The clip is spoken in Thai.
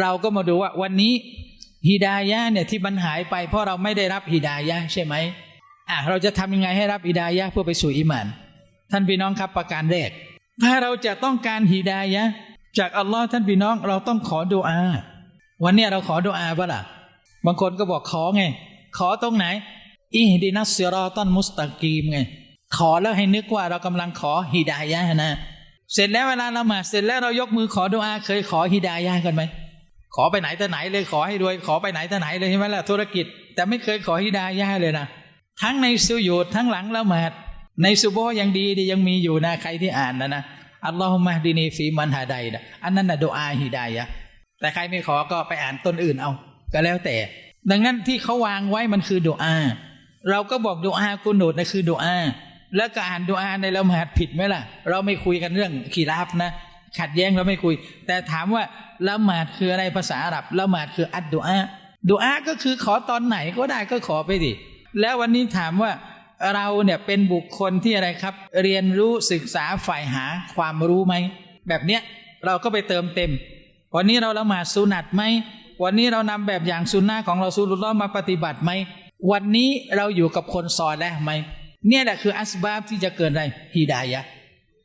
เราก็มาดูว่าวันนี้ฮิดายะเนี่ยที่มันหายไป เพราะเราไม่ได้รับฮิดายะใช่ไหมอะเราจะทำยังไงให้รับฮิดายะเพื่อไปสู่อิมาน ท่านพี่น้องครับประการแรก ถ้าเราจะต้องการฮิดายะจากอัลลอฮ์ท่านพี่น้องเราต้องขอดุอา วันนี้เราขอดุอาปะล่ะ บางคนก็บอกขอไง ขอตรงไหนอิฮดินัสซิรอตันมุสตะกีมไง ขอแล้วให้นึกว่าเรากำลังขอฮิดายะนะ เสร็จแล้วเวลาละหมาดเสร็จแล้วเรายกมือขอดุอาเคยขอฮิดายะกันไหม ขอไปไหนแต่ไหนเลยขอให้รวยขอไปไหนแต่ไหนเลยใช่ไหมล่ะธุรกิจ แต่ไม่เคยขอฮิดายะห์เลยนะทั้งในสุญูดทั้งหลังละหมาดในซุโบยังดีดียังมีอยู่นะใครที่อ่านนะนะอัลลอฮุมะดินีฟีมันฮาไดนะอันนั้นนะดุอาฮิดายะแต่ใครไม่ขอก็ไปอ่านต้นอื่นเอา ก็แล้วแต่ ดังนั้นที่เขาวางไว้มันคือดุอาเราก็บอกดุอากุนูดนะคือดุอาแล้วก็อ่านดุอาในละหมาดผิดไหมล่ะ เราไม่คุยกันเรื่องขีราฟนะ ขัดแย้งเราไม่คุย แต่ถามว่าละหมาดคืออะไรภาษาอาหรับละหมาดคืออัดดุอาดุอาก็คือขอตอนไหนก็ได้ก็ขอไปดิแล้ววันนี้ถามว่าเราเนี่ยเป็นบุคคลที่อะไรครับ เรียนรู้ศึกษาฝ่ายหาความรู้ไหมแบบเนี้ยเราก็ไปเติมเต็ม วันนี้เราละหมาดสุนัตไหมวันนี้เรานำแบบอย่างสุนนะของเราซูลุลลอมาปฏิบัติไหมวันนี้เราอยู่กับคนซอลแล้ไหมเนี่ยแหละคืออัสบาบที่จะเกิดอะไรฮิดายะ